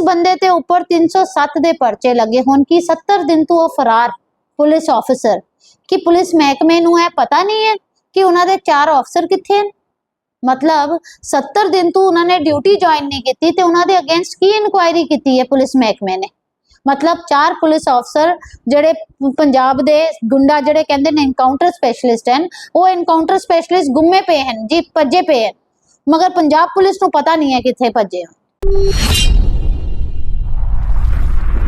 ਜਿਸ ਬੰਦੇ ਤੇ ਉੱਪਰ 307 ਦੇ ਪਰਚੇ ਲੱਗੇ ਹੋਣ ਕਿ 70 ਦਿਨ ਤੋਂ ਉਹ ਫਰਾਰ ਪੁਲਿਸ ਆਫੀਸਰ ਕਿ ਪੁਲਿਸ ਮਹਿਕਮੇ ਨੂੰ ਇਹ ਪਤਾ ਨਹੀਂ ਹੈ ਕਿ ਉਹਨਾਂ ਦੇ ਚਾਰ ਅਫਸਰ ਕਿੱਥੇ ਹਨ? ਮਤਲਬ 70 ਦਿਨ ਤੋਂ ਉਹਨਾਂ ਨੇ ਡਿਊਟੀ ਜੁਆਇਨ ਨਹੀਂ ਕੀਤੀ ਤੇ ਉਹਨਾਂ ਦੇ ਅਗੇਂਸਟ ਕੀ ਇਨਕੁਆਇਰੀ ਕੀਤੀ ਹੈ ਪੁਲਿਸ ਮਹਿਕਮੇ ਨੇ? ਮਤਲਬ ਚਾਰ ਪੁਲਿਸ ਅਫਸਰ ਜਿਹੜੇ ਪੰਜਾਬ ਦੇ ਗੁੰਡਾ ਜਿਹੜੇ ਕਹਿੰਦੇ ਨੇ ਐਨਕਾਊਂਟਰ ਸਪੈਸ਼ਲਿਸਟ ਹਨ, ਉਹ ਐਨਕਾਊਂਟਰ ਸਪੈਸ਼ਲਿਸਟ ਗੁੰਮੇ ਪਏ ਹਨ, ਜੀ ਭੱਜੇ ਪਏ ਹਨ। ਮਗਰ ਪੰਜਾਬ ਪੁਲਿਸ ਨੂੰ ਪਤਾ ਨਹੀਂ ਹੈ ਕਿੱਥੇ ਭੱਜੇ ਹਨ।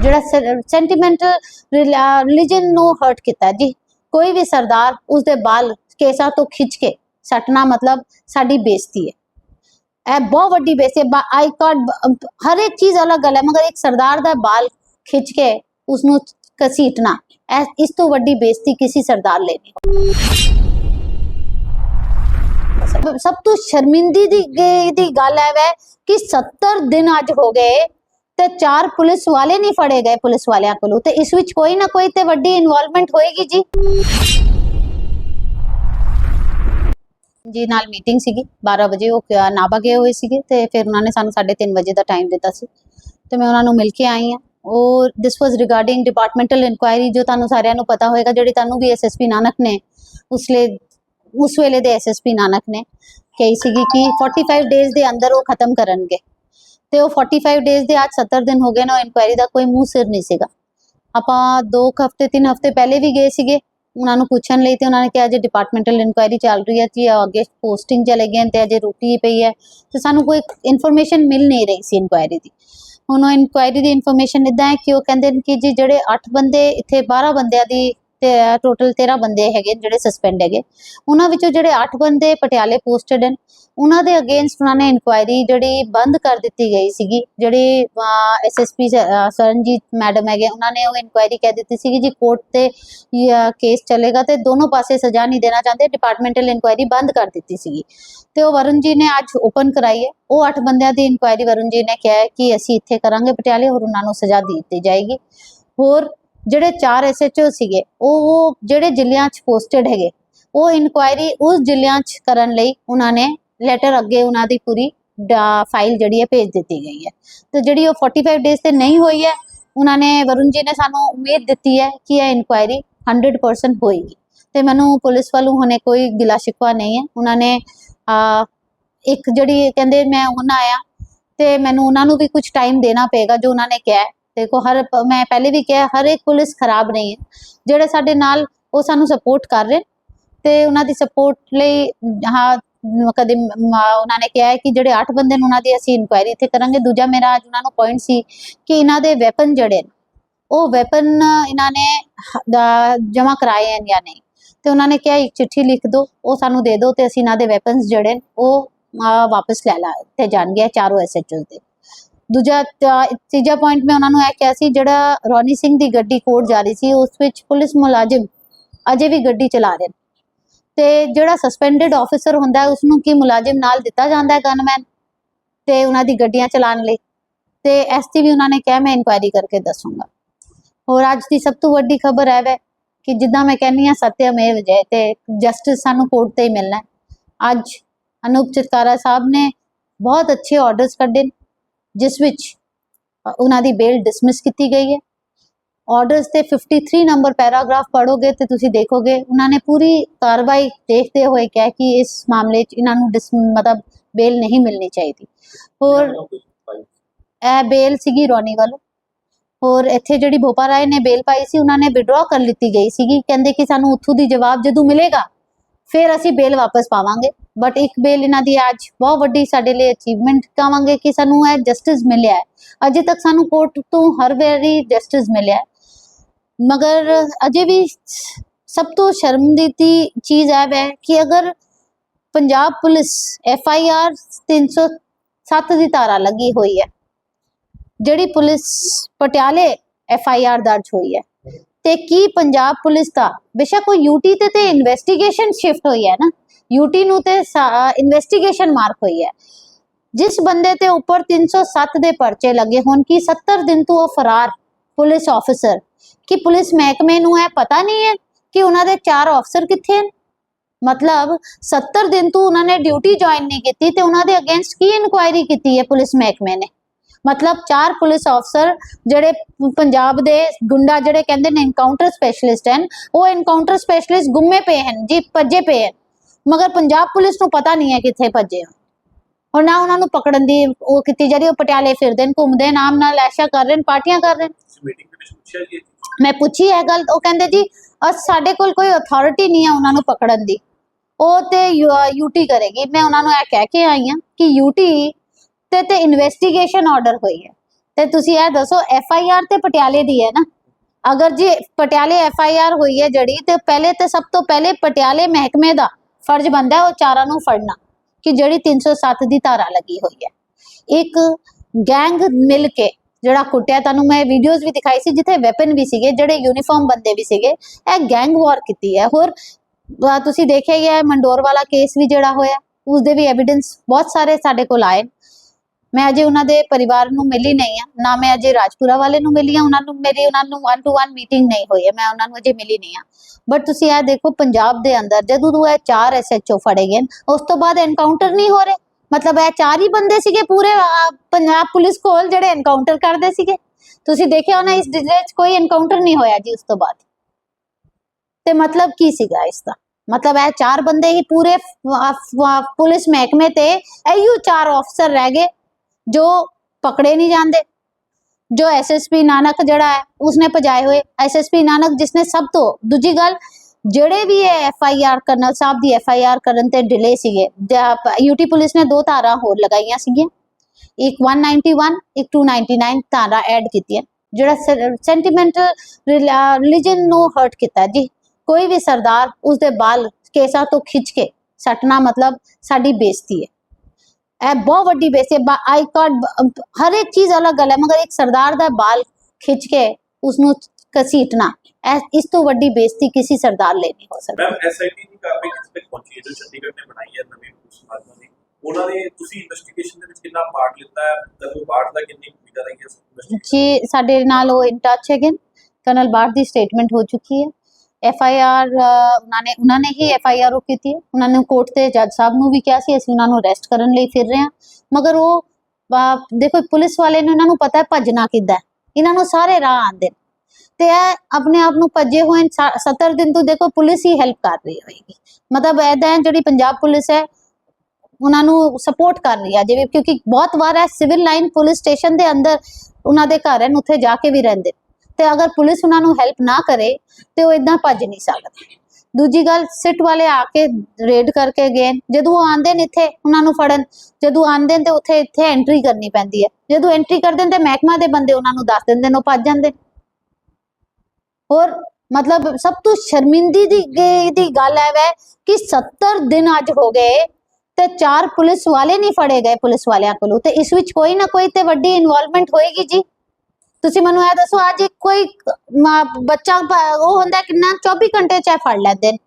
ਜਿਹੜਾ ਸੈਂਟੀਮੈਂਟਲ ਰਿਲੀਜਨ ਨੂੰ ਹਰਟ ਕੀਤਾ ਜੀ, ਕੋਈ ਵੀ ਸਰਦਾਰ ਉਸਦੇ ਬਾਲ ਕੇਸਾਂ ਤੋਂ ਖਿੱਚ ਕੇ ਸੱਟਣਾ ਮਤਲਬ ਸਾਡੀ ਬੇਇੱਜ਼ਤੀ ਹੈ। ਇਹ ਬਹੁਤ ਵੱਡੀ ਬੇਇੱਜ਼ਤੀ ਹੈ। ਆਈ ਕਾਰਡ ਹਰ ਇੱਕ ਚੀਜ਼ ਅਲੱਗ ਅਲੱਗ ਹੈ, ਮਗਰ ਇੱਕ ਸਰਦਾਰ ਦਾ ਬਾਲ ਖਿੱਚ ਕੇ ਉਸ ਨੂੰ ਘਸੀਟਣਾ, ਇਹ- ਇਸ ਤੋਂ ਵੱਡੀ ਬੇਇੱਜ਼ਤੀ ਕਿਸੇ ਸਰਦਾਰ ਲਈ ਨਹੀਂ। ਸਭ- ਤੋਂ ਸ਼ਰਮਿੰਦੀ ਦੀ ਦੀ ਗੱਲ ਹੈ ਵੈ ਕਿ 70 ਦਿਨ ਅੱਜ ਹੋ ਗਏ ਤੇ ਚਾਰ ਪੁਲਿਸ ਵਾਲੇ ਨਹੀਂ ਫੜੇ ਗਏ ਪੁਲਿਸ ਵਾਲਿਆਂ ਕੋਲੋਂ। ਤੇ ਇਸ ਵਿੱਚ ਕੋਈ ਨਾ ਕੋਈ ਤੇ ਵੱਡੀ ਇਨਵੋਲਵਮੈਂਟ ਹੋਏਗੀ ਜੀ। ਜੀ ਨਾਲ ਮੀਟਿੰਗ ਸੀਗੀ 12 ਵਜੇ ਉਹ ਕ- ਗਏ ਹੋਏ ਸੀਗੇ ਤੇ ਫਿਰ ਉਹਨਾਂ ਨੇ ਸਾਨੂੰ 3:30 ਵਜੇ ਦਾ ਟਾਈਮ ਦਿੱਤਾ ਸੀ। ਤੇ ਮੈਂ ਉਹਨਾਂ ਨੂੰ ਮਿਲ ਕੇ ਆਈ ਆ ਉਹ this was regarding departmental inquiry ਜੋ ਤੁਹਾਨੂੰ ਸਾਰਿਆਂ ਨੂੰ ਪਤਾ ਹੋਏਗਾ, ਜਿਹੜੀ ਤੁਹਾਨੂੰ ਵੀ ਐਸਐਸਪੀ ਨਾਨਕ ਨੇ, ਉਸ ਲਈ ਉਸ ਵੇਲੇ ਦੇ ਐਸਐਸਪੀ ਨਾਨਕ ਨੇ, ਕਹੀ ਸੀਗੀ ਕਿ 45 ਡੇਜ਼ ਦੇ ਅੰਦਰ ਉਹ ਖਤਮ ਕਰਨਗੇ। ਤੇ ਉਹ 45 ਡੇਜ਼ ਦੇ ਅੱਜ 70 ਦਿਨ ਹੋ ਗਏ ਨਾ ਇਨਕੁਆਇਰੀ ਦਾ ਕੋਈ ਮੂੰਹ ਸਿਰ ਨਹੀਂ ਸੀਗਾ। ਆਪਾਂ 2 ਹਫ਼ਤੇ 3 ਹਫ਼ਤੇ ਪਹਿਲੇ ਵੀ ਗਏ ਸੀਗੇ, ਉਹਨਾਂ ਨੂੰ ਪੁੱਛਣ ਲਈ ਤੇ ਉਹਨਾਂ ਨੇ ਕਿਹਾ ਜੇ ਡਿਪਾਰਟਮੈਂਟਲ ਇਨਕੁਆਇਰੀ ਚੱਲ ਰਹੀ ਹੈ, ਜੀ, ਅੱਗੇ ਪੋਸਟਿੰਗ ਚਲੇ ਗਏ ਤੇ ਅਜੇ ਰੁਕੀ ਪਈ ਹੈ। ਤੇ ਸਾਨੂੰ ਕੋਈ ਇਨਫੋਰਮੇਸ਼ਨ ਮਿਲ ਨਹੀਂ ਰਹੀ ਸੀ ਇਨਕੁਆਇਰੀ ਦੀ। ਹੁਣ ਉਹ ਇਨਕੁਆਇਰੀ ਦੀ ਇਨਫੋਰਮੇਸ਼ਨ ਇਦਾਂ ਹੈ ਕਿ ਉਹ ਕਹਿੰਦੇ ਨੇ ਕਿ ਜੀ, ਜਿਹੜੇ 8 ਬੰਦੇ, ਇੱਥੇ 12 ਬੰਦਿਆਂ ਦੀ ਤੇ ਟੋਟਲ 13 ਬੰਦੇ ਹੈਗੇ ਜਿਹੜੇ ਸਸਪੈਂਡ ਹੈਗੇ। ਉਹਨਾਂ ਵਿੱਚੋਂ ਜਿਹੜੇ 8 ਬੰਦੇ ਪਟਿਆਲੇ ਪੋਸਟਡ ਹਨ। ਉਹਨਾਂ ਦੇ ਅਗੇਂਸਟ ਉਹਨਾਂ ਨੇ ਇਨਕੁਆਇਰੀ ਜਿਹੜੀ ਬੰਦ ਕਰ ਦਿੱਤੀ ਗਈ ਸੀਗੀ। ਜਿਹੜੀ ਐਸਐਸਪੀ ਸਰਨਜੀਤ ਮੈਡਮ ਹੈਗੇ, ਉਹਨਾਂ ਨੇ ਉਹ ਇਨਕੁਆਇਰੀ ਕਹਿ ਦਿੱਤੀ ਸੀਗੀ ਜੀ ਕੋਰਟ ਤੇ ਕੇਸ ਚੱਲੇਗਾ ਤੇ ਦੋਨੋਂ ਪਾਸੇ ਸਜ਼ਾ ਨਹੀਂ ਦੇਣਾ ਚਾਹੁੰਦੇ। ਡਿਪਾਰਟਮੈਂਟਲ ਇਨਕੁਆਇਰੀ ਬੰਦ ਕਰ ਦਿੱਤੀ ਸੀਗੀ। ਤੇ ਉਹ ਵਰੁਣ ਜੀ ਨੇ ਅੱਜ ਓਪਨ ਕਰਾਈ ਹੈ। ਉਹ 8 ਬੰਦਿਆਂ ਦੀ ਇਨਕੁਆਇਰੀ ਵਰੁਣ ਜੀ ਨੇ ਕਿਹਾ ਕਿ ਅਸੀਂ ਇੱਥੇ ਕਰਾਂਗੇ ਪਟਿਆਲੇ, ਹੋਰ ਉਹਨਾਂ ਨੂੰ ਸਜ਼ਾ ਦੇ ਦਿੱਤੀ ਜਾਏਗੀ। ਹੋਰ ਜਿਹੜੇ ਚਾਰ ਐਸਐਚਓ ਸੀਗੇ, ਉਹ ਜਿਹੜੇ ਜ਼ਿਲ੍ਹਿਆਂ 'ਚ ਪੋਸਟਡ ਹੈਗੇ, ਉਹ ਇਨਕੁਆਇਰੀ ਉਸ ਜ਼ਿਲ੍ਹਿਆਂ 'ਚ ਕਰਨ ਲਈ ਉਹਨਾਂ ਨੇ ਲੈਟਰ ਅੱਗੇ ਉਹਨਾਂ ਦੀ ਪੂਰੀ ਫਾਈਲ ਜਿਹੜੀ ਹੈ ਭੇਜ ਦਿੱਤੀ ਗਈ ਹੈ। ਤੇ ਜਿਹੜੀ ਉਹ 45 ਡੇਜ਼ ਤੇ ਨਹੀਂ ਹੋਈ ਹੈ, ਉਹਨਾਂ ਨੇ ਵਰੁਣ ਜੀ ਨੇ ਸਾਨੂੰ ਉਮੀਦ ਦਿੱਤੀ ਹੈ ਕਿ ਇਹ ਇਨਕੁਆਇਰੀ 100% ਹੋਏਗੀ। ਤੇ ਮੈਨੂੰ ਪੁਲਿਸ ਵੱਲੋਂ ਹੁਣੇ ਕੋਈ ਗਿਲਾ ਸ਼ਿਕਵਾ ਨਹੀਂ ਹੈ। ਉਹਨਾਂ ਨੇ ਇੱਕ ਜਿਹੜੀ ਕਹਿੰਦੇ ਮੈਂ ਉਹਨਾਂ ਆਇਆ, ਤੇ ਮੈਨੂੰ ਉਹਨਾਂ ਨੂੰ ਵੀ ਕੁਝ ਟਾਈਮ ਦੇਣਾ ਪਏਗਾ ਜੋ ਉਹਨਾਂ ਨੇ ਕਿਹਾ ਦੇਖੋ ਹਰ ਮੈਂ ਪਹਿਲੇ ਵੀ ਕਿਹਾ ਹਰ ਇੱਕ ਪੁਲਿਸ ਖਰਾਬ ਨਹੀਂ ਹੈ। ਜਿਹੜੇ ਸਾਡੇ ਨਾਲ ਉਹ ਸਾਨੂੰ ਸਪੋਰਟ ਕਰ ਰਹੇ ਤੇ ਉਹਨਾਂ ਦੀ ਸਪੋਰਟ ਲਈ ਹਾਂ ਕਦੇ ਉਹਨਾਂ ਨੇ ਕਿਹਾ ਕਿ ਜਿਹੜੇ 8 ਬੰਦੇ ਨੇ ਉਹਨਾਂ ਦੀ ਅਸੀਂ ਇਨਕੁਆਇਰੀ ਇੱਥੇ ਕਰਾਂਗੇ। ਦੂਜਾ ਮੇਰਾ ਅੱਜ ਉਹਨਾਂ ਨੂੰ ਪੁਆਇੰਟ ਸੀ ਕਿ ਇਹਨਾਂ ਦੇ ਵੈਪਨ ਜਿਹੜੇ ਉਹ ਵੈਪਨ ਇਹਨਾਂ ਨੇ ਜਮਾ ਕਰਾਏ ਹਨ ਜਾਂ ਨਹੀਂ। ਤੇ ਉਹਨਾਂ ਨੇ ਕਿਹਾ ਇੱਕ ਚਿੱਠੀ ਲਿਖ ਦਿਓ ਉਹ ਸਾਨੂੰ ਦੇ ਦਿਓ ਤੇ ਅਸੀਂ ਇਹਨਾਂ ਦੇ ਵੈਪਨਸ ਜਿਹੜੇ ਉਹ ਅਹ, ਵਾਪਸ ਲੈ ਲਾ ਤੇ ਜਾਣਗੇ ਇਹ ਚਾਰੋਂ ਐਸਐਚਓ ਦੇ। ਦੂਜਾ ਤੀਜਾ ਪੁਆਇੰਟ ਮੈਂ ਉਹਨਾਂ ਨੂੰ ਇਹ ਕਿਹਾ ਸੀ ਜਿਹੜਾ ਰੋਨੀ ਸਿੰਘ ਦੀ ਗੱਡੀ ਕੋਰਟ ਜਾ ਰਹੀ ਸੀ ਉਸ ਵਿੱਚ ਪੁਲਿਸ ਮੁਲਾਜ਼ਮ ਅਜੇ ਵੀ ਗੱਡੀ ਚਲਾ ਰਹੇ ਨੇ। ਤੇ ਜਿਹੜਾ ਸਸਪੈਂਡਡ ਆਫੀਸਰ ਹੁੰਦਾ ਉਸ ਨੂੰ ਕੀ ਮੁਲਾਜ਼ਮ ਨਾਲ ਦਿੱਤਾ ਜਾਂਦਾ ਹੈ ਗਨਮੈਨ ਤੇ ਉਹਨਾਂ ਦੀ ਗੱਡੀਆਂ ਚਲਾਉਣ ਲਈ। ਤੇ ਇਸ ਦੀ ਵੀ ਉਹਨਾਂ ਨੇ ਕਿਹਾ ਮੈਂ ਇਨਕੁਆਇਰੀ ਕਰਕੇ ਦੱਸੂਗਾ। ਹੋਰ ਅੱਜ ਦੀ ਸਭ ਤੋਂ ਵੱਡੀ ਖਬਰ ਹੈ ਵੈ ਕਿ ਜਿੱਦਾਂ ਮੈਂ ਕਹਿੰਨੀ ਆ ਸਤਿਅਮੇਵ ਜੈ ਤੇ ਜਸਟਿਸ ਸਾਨੂੰ ਕੋਰਟ ਤੇ ਹੀ ਮਿਲਣਾ ਅੱਜ ਅਨੂਪ ਚਿਤਕਾਰਾ ਸਾਹਿਬ ਨੇ ਬਹੁਤ ਅੱਛੇ ਆਰਡਰਸ ਕੱਢੇ ਨੇ, ਜਿਸ ਵਿੱਚ ਉਹਨਾਂ ਦੀ ਬੇਲ ਡਿਸਮਿਸ ਕੀਤੀ ਗਈ ਹੈ। ਆਰਡਰਸ ਤੇ 53 ਨੰਬਰ ਪੈਰਾਗ੍ਰਾਫ ਪੜੋਗੇ ਤੇ ਤੁਸੀਂ ਦੇਖੋਗੇ, ਉਹਨਾਂ ਨੇ ਪੂਰੀ ਕਾਰਵਾਈ ਦੇਖਦੇ ਹੋਏ ਕਿਹਾ ਕਿ ਇਸ ਮਾਮਲੇ 'ਚ ਇਹਨਾਂ ਨੂੰ ਮਤਲਬ ਬੇਲ ਨਹੀਂ ਮਿਲਣੀ ਚਾਹੀਦੀ। ਹੋਰ, ਇਹ ਬੇਲ ਸੀਗੀ ਰੋਨੀ ਵੱਲੋਂ। ਹੋਰ, ਇੱਥੇ ਜਿਹੜੀ ਭੋਪਾ ਰਾਏ ਨੇ ਬੇਲ ਪਾਈ ਸੀ, ਉਹਨਾਂ ਨੇ ਵਿਡਰਾ ਕਰ ਲਿੱਤੀ ਗਈ ਸੀਗੀ। ਕਹਿੰਦੇ ਕਿ ਸਾਨੂੰ ਉੱਥੋਂ ਦੀ ਜਵਾਬ ਜਦੋਂ ਮਿਲੇਗਾ ਫਿਰ ਅਸੀਂ ਬੇਲ ਵਾਪਸ ਪਾਵਾਂਗੇ। ਬਟ ਇੱਕ ਬੇਲ ਇਹਨਾਂ ਦੀ ਅੱਜ ਬਹੁਤ ਵੱਡੀ ਸਾਡੇ ਲਈ ਅਚੀਵਮੈਂਟ ਕਹਾਂਗੇ ਕਿ ਸਾਨੂੰ ਇਹ ਜਸਟਿਸ ਮਿਲਿਆ ਹੈ। ਅਜੇ ਤੱਕ ਸਾਨੂੰ ਕੋਰਟ ਤੋਂ ਹਰ ਵਾਰੀ ਜਸਟਿਸ ਮਿਲਿਆ ਹੈ। ਮਗਰ ਅਜੇ ਵੀ ਸਭ ਤੋਂ ਸ਼ਰਮਿੰਦੀ ਚੀਜ਼ ਹੈ ਵੈ ਕਿ ਅਗਰ Punjab police F I R 307 ਦੀ ਧਾਰਾ ਲੱਗੀ ਹੋਈ ਹੈ, ਜਿਹੜੀ ਪੁਲਿਸ ਪਟਿਆਲੇ ਐਫ ਆਈ ਆਰ ਦਰਜ ਹੋਈ ਹੈ ਤੇ ਕੀ ਪੰਜਾਬ ਪੁਲਿਸ ਦਾ? ਬੇਸ਼ੱਕ ਉਹ ਯੂਟੀ ਤੇ ਤੇ ਇਨਵੈਸਟੀਗੇਸ਼ਨ ਸ਼ਿਫਟ ਹੋਈ ਹੈ ਨਾ? ਯੂਟੀ ਨੂੰ ਤੇ ਇਨਵੈਸਟੀਗੇਸ਼ਨ ਮਾਰਕ ਹੋਈ ਹੈ। ਜਿਸ ਬੰਦੇ ਤੇ ਉੱਪਰ 307 ਦੇ ਪਰਚੇ ਲੱਗੇ ਹੋਣ, ਕਿ 70 ਦਿਨ ਤੋਂ ਉਹ ਫਰਾਰ ਪੁਲਿਸ ਆਫੀਸਰ ਕਿ ਪੁਲਿਸ ਮਹਿਕਮੇ ਨੂੰ ਇਹ ਪਤਾ ਨਹੀਂ ਹੈ ਕਿ ਉਹਨਾਂ ਦੇ ਚਾਰ ਅਫਸਰ ਕਿੱਥੇ ਹਨ? ਮਤਲਬ 70 ਦਿਨ ਤੋਂ ਉਹਨਾਂ ਨੇ ਡਿਊਟੀ ਜੁਆਇਨ ਨਹੀਂ ਕੀਤੀ ਤੇ ਉਹਨਾਂ ਦੇ ਅਗੇਂਸਟ ਕੀ ਇਨਕੁਆਇਰੀ ਕੀਤੀ ਹੈ ਪੁਲਿਸ ਮਹਿਕਮੇ ਨੇ? ਮਤਲਬ ਚਾਰ ਪੁਲਿਸ ਅਫਸਰ ਜਿਹੜੇ ਪੰਜਾਬ ਦੇ ਗੁੰਡਾ ਜਿਹੜੇ ਕਹਿੰਦੇ ਨੇ ਐਨਕਾਊਂਟਰ ਸਪੈਸ਼ਲਿਸਟ ਹਨ ਉਹ ਐਨਕਾਊਂਟਰ ਸਪੈਸ਼ਲਿਸਟ ਗੁੰਮੇ ਪਏ ਹਨ ਜੀ ਭੱਜੇ ਪਏ ਹਨ। ਮਗਰ ਪੰਜਾਬ ਪੁਲਿਸ ਨੂੰ ਪਤਾ ਨਹੀਂ ਹੈ ਕਿੱਥੇ ਭੱਜੇ ਹਨ। ਔਰ ਨਾ ਉਹਨਾਂ ਨੂੰ ਪਕੜਨ ਦੀ ਉਹ ਕੀਤੀ ਜਾ ਰਹੀ ਉਹ ਪਟਿਆਲੇ ਫਿਰਦੇ ਨੇ ਘੁੰਮਦੇ ਨੇ, ਆਮ ਨਾਲ ਐਸ਼ਾ ਕਰ ਰਹੇ ਨੇ ਪਾਰਟੀਆਂ ਕਰ ਰਹੇ ਨੇ। ਮੈਂ ਪੁੱਛੀ ਇਹ ਗੱਲ ਉਹ ਕਹਿੰਦੇ ਜੀ ਸਾਡੇ ਕੋਲ ਕੋਈ ਅਥਾਰਟੀ ਨਹੀਂ ਹੈ ਉਹਨਾਂ ਨੂੰ ਪਕੜਨ ਦੀ। ਉਹ ਤੇ ਯੂਟੀ ਕਰੇਗੀ। ਮੈਂ ਉਹਨਾਂ ਨੂੰ ਇਹ ਕਹਿ ਕੇ ਆਈ ਹਾਂ ਕਿ ਯੂਟੀ ਤੇ ਤੇ ਇਨਵੈਸਟੀਗੇਸ਼ਨ ਆਰਡਰ ਹੋਈ ਹੈ। ਤੇ ਤੁਸੀਂ ਇਹ ਦੱਸੋ ਐਫ ਆਈ ਆਰ ਤੇ ਪਟਿਆਲੇ ਦੀ ਹੈ ਨਾ? ਅਗਰ ਜੀ ਪਟਿਆਲੇ ਐਫ ਆਈ ਆਰ ਹੋਈ ਹੈ ਜਿਹੜੀ, ਤੇ ਪਹਿਲੇ ਤੇ ਸਭ ਤੋਂ ਪਹਿਲੇ ਪਟਿਆਲੇ ਮਹਿਕਮੇ ਦਾ ਫਰਜ਼ ਬੰਦਾ ਹੈ ਉਹ ਚਾਰਾਂ ਨੂੰ ਫੜਨਾ, ਕਿ ਜਿਹੜੀ 307 ਦੀ ਧਾਰਾ ਲੱਗੀ ਹੋਈ ਹੈ। ਇੱਕ ਗੈਂਗ ਮਿਲ ਕੇ, ਜਿਹੜਾ ਕੁੱਟਿਆ, ਤੁਹਾਨੂੰ ਮੈਂ ਵੀਡੀਓਜ਼ ਵੀ ਦਿਖਾਈ ਸੀ, ਜਿੱਥੇ ਵੈਪਨ ਵੀ ਸੀਗੇ, ਜਿਹੜੇ ਯੂਨੀਫਾਰਮ ਬੰਦੇ ਵੀ ਸੀਗੇ, ਇਹ ਗੈਂਗ ਵਾਰ ਕੀਤੀ ਹੈ। ਹੋਰ ਤੁਸੀਂ ਦੇਖਿਆ ਹੀ ਹੈ, ਮੰਡੋਰ ਵਾਲਾ ਕੇਸ ਵੀ ਜਿਹੜਾ ਹੋਇਆ ਉਸ ਦੇ ਵੀ ਐਵੀਡੈਂਸ ਬਹੁਤ ਸਾਰੇ ਸਾਡੇ ਕੋਲ ਆਏ। ਮੈਂ ਅਜੇ ਉਹਨਾਂ ਦੇ ਪਰਿਵਾਰ ਨੂੰ ਮਿਲੀ ਨਹੀਂ ਆ, ਨਾ ਮੈਂ ਅਜੇ ਰਾਜਪੁਰਾ ਵਾਲੇ ਨੂੰ ਮਿਲੀ ਆ, ਉਹਨਾਂ ਨੂੰ ਮੇਰੀ ਉਹਨਾਂ ਨੂੰ 1 ਟੂ 1 ਮੀਟਿੰਗ ਨਹੀਂ ਹੋਈ ਹੈ ਮੈਂ ਉਹਨਾਂ ਨੂੰ ਅਜੇ ਮਿਲੀ ਨਹੀਂ ਆ। ਬਟ ਤੁਸੀਂ ਇਹ ਦੇਖੋ ਪੰਜਾਬ ਦੇ ਅੰਦਰ ਜਦੋਂ ਤੋਂ ਇਹ ਚਾਰ ਐਸਐਚਓ ਫੜੇ ਗਏ ਉਸ ਤੋਂ ਬਾਅਦ ਐਨਕਾਊਂਟਰ ਨਹੀਂ ਹੋ ਰਹੇ। ਮਤਲਬ ਇਹ ਚਾਰ ਹੀ ਬੰਦੇ ਸੀਗੇ ਪੂਰੇ ਪੰਜਾਬ ਪੁਲਿਸ ਕੋਲ ਜਿਹੜੇ ਐਨਕਾਊਂਟਰ ਕਰਦੇ ਸੀਗੇ। ਤੁਸੀਂ ਦੇਖਿਆ ਹੋਣਾ ਇਸ ਜ਼ਿਲ੍ਹੇ 'ਚ ਕੋਈ ਐਨਕਾਊਂਟਰ ਨਹੀਂ ਹੋਇਆ ਜੀ ਉਸ ਤੋਂ ਬਾਅਦ। ਤੇ ਮਤਲਬ ਕੀ ਸੀਗਾ ਇਸ ਦਾ? ਮਤਲਬ ਇਹ ਚਾਰ ਬੰਦੇ ਹੀ ਪੂਰੇ ਪੁਲਿਸ ਮਹਿਕਮੇ ਤੇ ਇਹੋ ਚਾਰ ਅਫਸਰ ਰਹਿ ਗਏ। ਜੋ ਪਕੜੇ ਨਹੀਂ ਜਾਂਦੇ, ਜੋ ਐਸਐਸਪੀ ਨਾਨਕ ਜਿਹੜਾ ਹੈ, ਉਸਨੇ ਭਜਾਏ ਹੋਏ। ਐਸਐਸਪੀ ਨਾਨਕ ਜਿਸਨੇ ਸਭ ਤੋਂ, ਦੂਜੀ ਗੱਲ, ਜਿਹੜੇ ਵੀ ਇਹ ਐਫਆਈਆਰ ਕਰਨਲ ਸਾਹਿਬ ਦੀ ਐਫਆਈਆਰ ਕਰਨ ਤੇ ਡਿਲੇ ਸੀਗੇ ਯੂਟੀ ਪੁਲਿਸ ਨੇ ਦੋ ਧਾਰਾ ਹੋਰ ਲਗਾਈਆਂ ਸੀਗੀਆਂ। ਇੱਕ 191 ਇੱਕ 299 ਧਾਰਾ ਐਡ ਕੀਤੀਆਂ, ਜਿਹੜਾ ਸੈਂਟੀਮੈਂਟਲ ਰਿਲੀਜਨ ਨੂੰ ਹਰਟ ਕੀਤਾ। ਜੀ, ਕੋਈ ਵੀ ਸਰਦਾਰ ਉਸਦੇ ਬਾਲ ਕੇਸਾਂ ਤੋਂ ਖਿੱਚ ਕੇ, ਸੱਟਣਾ ਮਤਲਬ ਸਾਡੀ ਬੇਇੱਜ਼ਤੀ ਹੈ। ਇਹ ਬਹੁਤ ਵੱਡੀ ਹੈ ਆਈ ਕਾਰਡ ਹਰ ਇੱਕ ਚੀਜ਼ ਅਲੱਗ ਅਲੱਗ ਹੈ ਮਗਰ ਇੱਕ ਸਰਦਾਰ ਦਾ ਬਾਲ ਖਿੱਚ ਕੇ ਉਸ ਨੂੰ ਘਸੀਟਣਾ ਇਹ- ਇਸ ਤੋਂ ਵੱਡੀ ਬੇਇੱਜ਼ਤੀ ਕਿਸੇ ਸਰਦਾਰ ਲਈ ਨਹੀਂ ਹੋ ਸਕਦੀ। ਮੈਮ ਐਸਆਈਟੀ ਦੀ ਕਾਰਵਾਈ ਕਿਸ ਤੱਕ ਪਹੁੰਚੀ ਹੈ? ਜੋ ਚੰਡੀਗੜ੍ਹ ਨੇ ਬਣਾਈ ਹੈ ਨਵੀਂ ਪੁਲਿਸ ਮੁਲਾਜ਼ਮਾਂ ਦੀ। ਉਹਨਾਂ ਨੇ ਤੁਸੀਂ ਇਨਵੈਸਟੀਗੇਸ਼ਨ ਦੇ ਵਿੱਚ ਕਿੰਨਾ ਪਾਰਟ ਲਿੱਤਾ ਹੈ? ਕਦੋਂ ਬਾੜ ਦਾ ਕਿੰਨੀ ਭੂਮਿਕਾ ਰਹੀ ਹੈ? ਜੀ ਸਾਡੇ ਨਾਲ ਉਹ ਇਨ ਟੱਚ ਹੈਗੇ ਨੇ। ਕਰਨਲ ਬਾੜ ਦੀ ਸਟੇਟਮੈਂਟ ਹੋ ਚੁੱਕੀ ਹੈ। ਐਫ ਆਈ ਆਰ ਉਹਨਾਂ ਨੇ ਉਹਨਾਂ ਨੇ ਹੀ ਐਫ ਆਈ ਆਰ ਉਹ ਕੀਤੀ ਉਹਨਾਂ ਨੇ ਕੋਰਟ ਤੇ ਜੱਜ ਸਾਹਿਬ ਨੂੰ ਵੀ ਕਿਹਾ ਸੀ, ਅਸੀਂ ਉਹਨਾਂ ਨੂੰ ਅਰੈਸਟ ਕਰਨ ਲਈ ਫਿਰ ਰਹੇ ਹਾਂ। ਮਗਰ ਉਹ ਦੇਖੋ, ਪੁਲਿਸ ਵਾਲੇ ਨੇ ਉਹਨਾਂ ਨੂੰ ਪਤਾ ਹੈ ਭੱਜਣਾ ਕਿੱਦਾਂ ਇਹਨਾਂ ਨੂੰ ਸਾਰੇ ਰਾਹ ਆਉਂਦੇ ਤੇ ਇਹ ਆਪਣੇ ਆਪ ਨੂੰ ਭੱਜੇ ਹੋਏ 70 ਦਿਨ ਤੋਂ ਦੇਖੋ, ਪੁਲਿਸ ਹੀ ਹੈਲਪ ਕਰ ਰਹੀ ਹੋਏਗੀ। ਮਤਲਬ ਐਦਾਂ ਜਿਹੜੀ ਪੰਜਾਬ ਪੁਲਿਸ ਹੈ, ਉਹਨਾਂ ਨੂੰ ਸਪੋਰਟ ਕਰ ਰਹੀ ਹੈ। ਜਿਵੇਂ ਕਿਉਂਕਿ ਬਹੁਤ ਵਾਰ ਹੈ ਸਿਵਲ ਲਾਈਨ ਪੁਲਿਸ ਸਟੇਸ਼ਨ ਦੇ ਅੰਦਰ ਉਹਨਾਂ ਦੇ ਘਰ ਹਨ ਉੱਥੇ ਜਾ ਕੇ ਵੀ ਰਹਿੰਦੇ ਤੇ ਅਗਰ ਪੁਲਿਸ ਉਹਨਾਂ ਨੂੰ ਹੈਲਪ ਨਾ ਕਰੇ ਤੇ ਉਹ ਇਦਾਂ ਭੱਜ ਨਹੀਂ ਸਕਦੇ। ਦੂਜੀ ਗੱਲ, ਸਿੱਟ ਵਾਲੇ ਆ ਕੇ ਰੇਡ ਕਰਕੇ ਗਏ ਜਦੋਂ ਉਹ ਆਂਦੇ ਨੇ ਇੱਥੇ ਉਹਨਾਂ ਨੂੰ ਫੜਨ, ਜਦੋਂ ਆਂਦੇ ਨੇ ਤੇ ਉੱਥੇ ਇੱਥੇ ਐਂਟਰੀ ਕਰਨੀ ਪੈਂਦੀ ਹੈ। ਜਦੋਂ ਐਂਟਰੀ ਕਰਦੇ ਨੇ ਤੇ ਮਹਿਕਮਾ ਦੇ ਬੰਦੇ ਉਹਨਾਂ ਨੂੰ ਦੱਸ ਦਿੰਦੇ ਨੇ, ਉਹ ਭੱਜ ਜਾਂਦੇ। ਨੇ। ਹੋਰ ਮਤਲਬ ਸਭ ਤੋਂ ਸ਼ਰਮਿੰਦੀ ਦੀ ਦੀ ਗੱਲ ਹੈ ਵੈ ਕਿ 70 ਦਿਨ ਅੱਜ ਹੋ ਗਏ ਤੇ ਚਾਰ ਪੁਲਿਸ ਵਾਲੇ ਨਹੀਂ ਫੜੇ ਗਏ ਪੁਲਿਸ ਵਾਲਿਆਂ ਕੋਲੋਂ। ਤੇ ਇਸ ਵਿੱਚ ਕੋਈ ਨਾ ਕੋਈ ਤੇ ਵੱਡੀ ਇਨਵੋਲਵਮੈਂਟ ਹੋਏਗੀ ਜੀ। ਤੁਸੀਂ ਮੈਨੂੰ ਇਹ ਦੱਸੋ, ਅੱਜ ਕੋਈ ਬੱਚਾ ਉਹ ਹੁੰਦਾ ਕਿੰਨਾ 24 ਘੰਟੇ ਚ ਫੜ ਲੈਂਦੇ ਨੇ।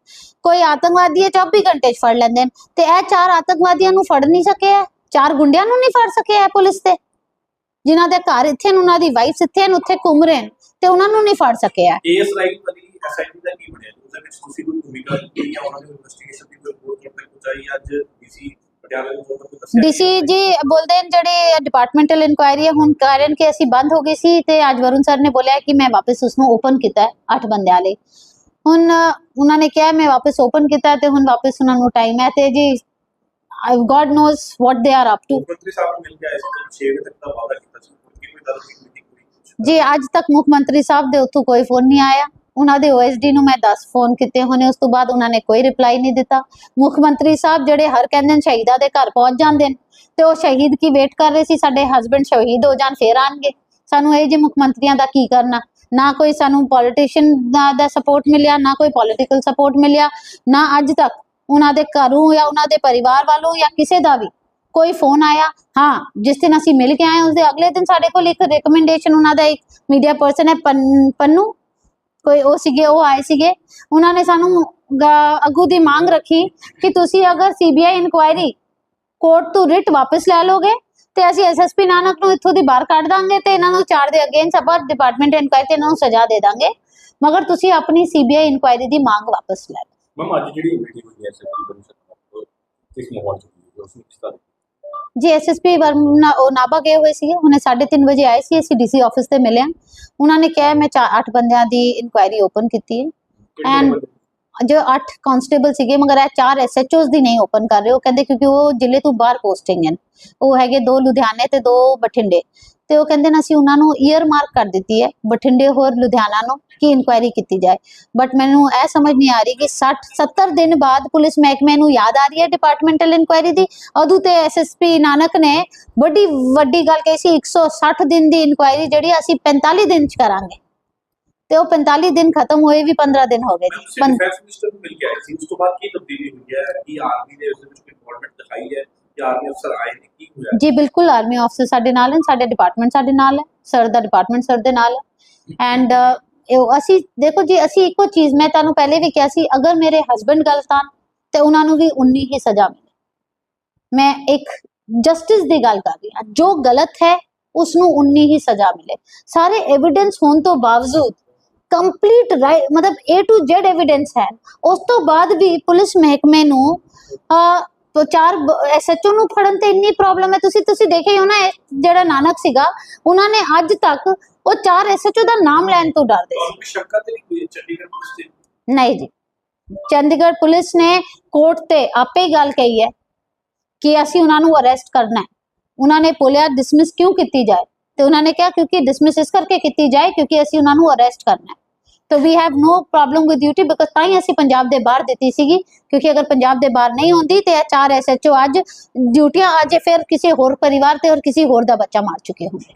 ਕੋਈ ਆਤੰਕਵਾਦੀ ਹੈ 24 ਘੰਟੇ ਚ ਫੜ ਲੈਂਦੇ ਨੇ। ਤੇ ਇਹ ਚਾਰ ਆਤੰਕਵਾਦੀਆਂ ਨੂੰ ਫੜ ਨਹੀਂ ਸਕੇ ਚਾਰ ਗੁੰਡਿਆਂ ਨੂੰ ਨਹੀਂ ਫੜ ਸਕੇ ਹੈ ਪੁਲਿਸ ਤੇ? ਜਿਨ੍ਹਾਂ ਦੇ ਘਰ ਇੱਥੇ ਨੇ, ਉਹਨਾਂ ਦੀ ਵਾਈਫ ਇੱਥੇ ਨੇ, ਉੱਥੇ ਘੁੰਮ ਰਹੇ ਨੇ, ਤੇ ਉਹਨਾਂ ਨੂੰ ਨਹੀਂ ਫੜ ਸਕੇ ਹੈ। ਰਾਈਟ ਵਾਲੀ ਐਸਆਈਟੀ ਦਾ ਕੀ ਬਣਿਆ? ਉਹਦੇ ਵਿੱਚ ਤੁਸੀਂ ਕੋਈ ਭੂਮਿਕਾ ਕੀਤੀ ਜਾਂ ਉਹਨਾਂ ਦੀ ਇਨਵੈਸਟੀਗੇਸ਼ਨ ਦੀ ਕੋਈ ਰਿਪੋਰਟ ਤੁਹਾਡੇ ਪਹੁੰਚਾਈ ਅੱਜ ਡੀਸੀ ਪਟਿਆਲਾ ਨੂੰ ਤੁਹਾਨੂੰ ਕੋਈ ਦੱਸਿਆ ਡੀਸੀ ਜੀ ਬੋਲਦੇ ਨੇ ਜਿਹੜੇ ਡਿਪਾਰਟਮੈਂਟਲ ਇਨਕੁਆਇਰੀ ਹੈ ਹੁਣ ਕਾਰਨ ਕਿ ਅਸੀਂ ਬੰਦ ਹੋ ਗਈ ਸੀ ਤੇ ਅੱਜ ਵਰੁਣ ਸਰ ਨੇ ਬੋਲਿਆ ਕਿ ਮੈਂ ਵਾਪਸ ਉਸ ਨੂੰ ਓਪਨ ਕੀਤਾ ਹੈ ਅੱਠ ਬੰਦਿਆਂ ਲਈ। ਹੁਣ ਉਹਨਾਂ ਨੇ ਕਿਹਾ ਮੈਂ ਵਾਪਸ ਓਪਨ ਕੀਤਾ ਹੈ ਤੇ ਹੁਣ ਵਾਪਸ ਉਹਨਾਂ ਨੂੰ ਟਾਈਮ ਹੈ ਤੇ ਜੀ God knows what they are up to ਮੰਤਰੀ ਸਾਹਿਬ ਨੂੰ ਮਿਲ ਕੇ ਆਏ ਸੀ ਤੁਹਾਨੂੰ 6 ਵਜੇ ਤੱਕ ਦਾ ਵਾਅਦਾ ਕੀਤਾ ਸੀ। ਕੋਈ ਦਲ ਦੀ ਮੀਟਿੰਗ ਹੋਈ ਜੀ ਅੱਜ ਤੱਕ ਮੁੱਖ ਮੰਤਰੀ ਸਾਹਿਬ ਦੇ ਉੱਥੋਂ ਕੋਈ ਫੋਨ ਨਹੀਂ ਆਇਆ। ਉਹਨਾਂ ਦੇ ਓਐਸਡੀ ਨੂੰ ਮੈਂ 10 ਫੋਨ ਕੀਤੇ ਹੋਣੇ ਉਸ ਤੋਂ ਬਾਅਦ ਉਹਨਾਂ ਨੇ ਕੋਈ ਰਿਪਲਾਈ ਨਹੀਂ ਦਿੱਤਾ। ਮੁੱਖ ਮੰਤਰੀ ਸਾਹਿਬ ਜਿਹੜੇ ਹਰ ਕਹਿੰਦੇ ਸ਼ਹੀਦਾਂ ਦੇ ਘਰ ਪਹੁੰਚ ਜਾਂਦੇ ਨੇ ਤੇ ਉਹ ਸ਼ਹੀਦ ਕੀ ਵੇਟ ਕਰ ਰਹੇ ਸੀ? ਸਾਡੇ ਹਸਬੰਡ ਸ਼ਹੀਦ ਹੋ ਜਾਣ ਫੇਰ ਆਣਗੇ ਸਾਨੂੰ ਇਹ ਜੇ ਮੁੱਖ ਮੰਤਰੀਆਂ ਦਾ ਕੀ ਕਰਨਾ? ਨਾ ਕੋਈ ਸਾਨੂੰ ਪੋਲੀਟੀਸ਼ੀਅਨ ਦਾ, ਸਪੋਰਟ ਮਿਲਿਆ ਨਾ ਕੋਈ ਪੋਲੀਟੀਕਲ ਸਪੋਰਟ ਮਿਲਿਆ ਨਾ ਅੱਜ ਤੱਕ ਉਹਨਾਂ ਦੇ ਘਰੋਂ ਜਾਂ ਉਹਨਾਂ ਦੇ ਪਰਿਵਾਰ ਵੱਲੋਂ ਜਾਂ ਕਿਸੇ ਦਾ ਵੀ ਕੋਈ ਫੋਨ ਆਇਆ। ਹਾਂ ਜਿਸ ਦਿਨ ਅਸੀਂ ਮਿਲ ਕੇ ਆਏ ਉਸ ਦੇ ਅਗਲੇ ਦਿਨ ਸਾਡੇ ਕੋਲ ਇੱਕ ਰეკਮੈਂਡੇਸ਼ਨ ਉਹਨਾਂ ਦਾ ਇੱਕ ਮੀਡੀਆ ਪਰਸਨ ਹੈ ਪੰਨੂ। ਕੋਈ ਉਹ ਸੀਗੇ, ਉਹ ਆਏ ਸੀਗੇ। ਉਹਨਾਂ ਨੇ ਸਾਨੂੰ ਗ- ਦੀ ਮੰਗ ਰੱਖੀ ਕਿ ਤੁਸੀਂ ਅਗਰ ਸੀਬੀਆਈ ਇਨਕੁਆਇਰੀ ਕੋਰਟ ਤੋਂ ਰਿਟ ਵਾਪਸ ਲੈ ਲੋਗੇ ਤੇ ਅਸੀਂ ਐਸਐਸਪੀ ਨਾਨਕ ਨੂੰ ਇੱਥੋਂ ਦੀ ਬਾਹਰ ਕੱਢ ਦਾਂਗੇ ਤੇ ਇਹਨਾਂ ਨੂੰ ਚਾਰ ਦੇ ਅਗੇਨ ਸਬਰ ਡਿਪਾਰਟਮੈਂਟ ਇਨਕੁਆਇਰੀ ਤੇ ਇਹਨਾਂ ਨੂੰ ਸਜ਼ਾ ਦੇ ਦਾਂਗੇ। ਮਗਰ ਤੁਸੀਂ ਆਪਣੀ ਸੀਬੀਆਈ ਇਨਕੁਆਇਰੀ ਦੀ ਮੰਗ ਵਾਪਸ ਲੈ ਲਓ। ਮੈਮ ਅੱਜ ਜਿਹੜੀ ਮੀਟਿੰਗ ਹੋਈ ਹੈ ਬਣੀ ਸਕਦਾ ਕਿਸ ਮਾਹੌਲ ਚ ਹੋਈ ਉਸ ਵਿੱਚ ਕਿਸ ਤਰ੍ਹਾਂ ਜੀ ਐਸਐਸਪੀ ਨਾਭਾ ਗਏ ਹੋਏ ਸੀਗੇ ਹੁਣੇ 3:30 ਵਜੇ ਆਏ ਸੀ ਅਸੀਂ ਡੀਸੀ ਆਫਿਸ ਤੇ ਮਿਲੇ ਉਹਨਾਂ ਨੇ ਕਿਹਾ ਮੈਂ 8 ਬੰਦਿਆਂ ਦੀ ਇਨਕੁਆਇਰੀ ਓਪਨ ਕੀਤੀ ਹੈ। ਬੰਦੇ? ਜੋ 8 ਕਾਂਸਟੇਬਲ ਸੀਗੇ ਮਗਰ ਇਹ ਚਾਰ ਐਸਐਚਓਸ ਦੀ ਨਹੀਂ ਓਪਨ ਕਰ ਰਹੇ ਉਹ ਕਹਿੰਦੇ ਕਿਉਂਕਿ ਉਹ ਜ਼ਿਲ੍ਹੇ ਤੋਂ ਬਾਹਰ ਪੋਸਟਿੰਗ ਹਨ ਉਹ ਹੈਗੇ ਦੋ ਲੁਧਿਆਣੇ ਤੇ ਦੋ ਬਠਿੰਡੇ। ਤੇ ਉਹ ਕਹਿੰਦੇ ਨੇ ਅਸੀਂ ਉਹਨਾਂ ਨੂੰ ਈਅਰ ਮਾਰਕ ਕਰ ਦਿੱਤੀ ਹੈ ਬਠਿੰਡੇ ਹੋਰ ਲੁਧਿਆਣਾ ਨੂੰ ਕਿ ਇਨਕੁਆਇਰੀ ਕੀਤੀ ਜਾਏ। ਬਟ ਮੈਨੂੰ ਇਹ ਸਮਝ ਨਹੀਂ ਆ ਰਹੀ ਕਿ 60 70 ਦਿਨ ਬਾਅਦ ਪੁਲਿਸ ਮਹਿਕਮੇ ਨੂੰ ਯਾਦ ਆ ਰਹੀ ਹੈ ਡਿਪਾਰਟਮੈਂਟਲ ਇਨਕੁਆਇਰੀ ਦੀ? ਉਦੋਂ ਤੇ ਐਸਐਸਪੀ ਨਾਨਕ ਨੇ ਵੱਡੀ ਵੱਡੀ ਗੱਲ ਕਹੀ ਸੀ 160 ਦਿਨ ਦੀ ਇਨਕੁਆਇਰੀ ਜਿਹੜੀ ਅਸੀਂ 45 ਦਿਨ ਚ ਕਰਾਂਗੇ। ਤੇ ਉਹ 45 ਦਿਨ ਖਤਮ ਹੋਏ ਵੀ 15 ਦਿਨ ਹੋ ਗਏ ਜੀ। ਡਿਫੈਂਸ ਮਿਨਿਸਟਰ ਨੂੰ ਮਿਲ ਕੇ ਆਏ ਸੀ। ਉਸ ਤੋਂ ਬਾਅਦ ਕੀ ਤਬਦੀਲੀ ਹੋਈ ਹੈ? ਕੀ ਆਰਮੀ ਦੇ ਵਿੱਚ ਕੋਈ ਇਨਵੋਲਵਮੈਂਟ ਦਿਖਾਈ ਹੈ? ਜਾਂ ਆਰਮੀ ਅਫਸਰ ਆਏ ਨੇ? ਜੀ, ਬਿਲਕੁਲ ਆਰਮੀ ਆਫਸਰ ਸਾਡੇ ਨਾਲ ਹਨ ਸਾਡੇ ਡਿਪਾਰਟਮੈਂਟ ਸਾਡੇ ਨਾਲ ਹੈ ਸਰ ਦਾ ਡਿਪਾਰਟਮੈਂਟ ਸਰ ਦੇ ਨਾਲ ਹੈ। ਐਂਡ ਅਸੀਂ, ਦੇਖੋ ਜੀ, ਅਸੀਂ ਇੱਕੋ ਚੀਜ਼, ਮੈਂ ਤੁਹਾਨੂੰ ਪਹਿਲੇ ਵੀ ਕਿਹਾ ਸੀ, ਅਗਰ ਮੇਰੇ ਹਸਬੰਡ ਗਲਤ ਹਨ ਤੇ ਉਹਨਾਂ ਨੂੰ ਵੀ ਉਨੀ ਹੀ ਸਜ਼ਾ ਮਿਲੇ। ਮੈਂ ਇੱਕ ਜਸਟਿਸ ਦੀ ਗੱਲ ਕਰ ਰਹੀ ਹਾਂ, ਜੋ ਗਲਤ ਹੈ ਉਸ ਨੂੰ ਉਨੀ ਹੀ ਸਜ਼ਾ ਮਿਲੇ। ਸਾਰੇ ਐਵੀਡੈਂਸ ਹੋਣ ਤੋਂ ਬਾਵਜੂਦ ਕੰਪਲੀਟ ਰਾਈਟ ਮਤਲਬ A to Z ਐਵੀਡੈਂਸ ਹੈ। ਉਸ ਤੋਂ ਬਾਅਦ ਵੀ ਪੁਲਿਸ ਮਹਿਕਮੇ ਨੂੰ ਤੋ ਚਾਰ ਐਸਐਚਓ ਨੂੰ ਫੜਨ ਤੇ ਇੰਨੀ ਪ੍ਰੋਬਲਮ ਹੈ। ਤੁਸੀਂ ਤੁਸੀਂ ਦੇਖਿਆ ਹੀ ਜਿਹੜਾ ਨਾਨਕ ਸੀਗਾ ਉਹਨਾਂ ਨੇ ਅੱਜ ਤੱਕ ਉਹ ਚਾਰ ਐਸਐਚਓ ਦਾ ਨਾਮ ਲੈਣ ਤੋਂ ਡਰਦੇ ਸੀ। ਨਹੀਂ ਜੀ। ਚੰਡੀਗੜ੍ਹ ਪੁਲਿਸ ਨੇ ਕੋਰਟ ਤੇ ਆਪੇ ਗੱਲ ਕਹੀ ਹੈ ਕਿ ਅਸੀਂ ਉਹਨਾਂ ਨੂੰ ਅਰੈਸਟ ਕਰਨਾ ਹੈ। ਉਹਨਾਂ ਨੇ ਬੋਲਿਆ ਡਿਸਮਿਸ ਕਿਉਂ ਕੀਤੀ ਜਾਏ? ਤੇ ਉਹਨਾਂ ਨੇ ਕਿਹਾ ਕਿਉਂਕਿ ਡਿਸਮਿਸ ਇਸ ਕਰਕੇ ਕੀਤੀ ਜਾਏ ਕਿਉਂਕਿ ਅਸੀਂ ਉਹਨਾਂ ਨੂੰ ਅਰੈਸਟ ਕਰਨਾ ਹੈ। ਤਾਂ ਵੀ have no problem with duty because ਤਾਂ ਹੀ ਅਸੀਂ ਪੰਜਾਬ ਦੇ ਬਾਹਰ ਦਿੱਤੀ ਸੀਗੀ, ਕਿਉਂਕਿ ਅਗਰ ਪੰਜਾਬ ਦੇ ਬਾਹਰ ਨਹੀਂ ਹੁੰਦੀ ਤੇ ਇਹ ਚਾਰ ਐਸਐਚਓ ਅੱਜ ਡਿਊਟੀਆਂ ਅੱਜ ਫਿਰ ਕਿਸੇ ਹੋਰ ਪਰਿਵਾਰ ਤੇ ਔਰ ਕਿਸੇ ਹੋਰ ਦਾ ਬੱਚਾ ਮਾਰ ਚੁੱਕੇ ਹੁੰਦੇ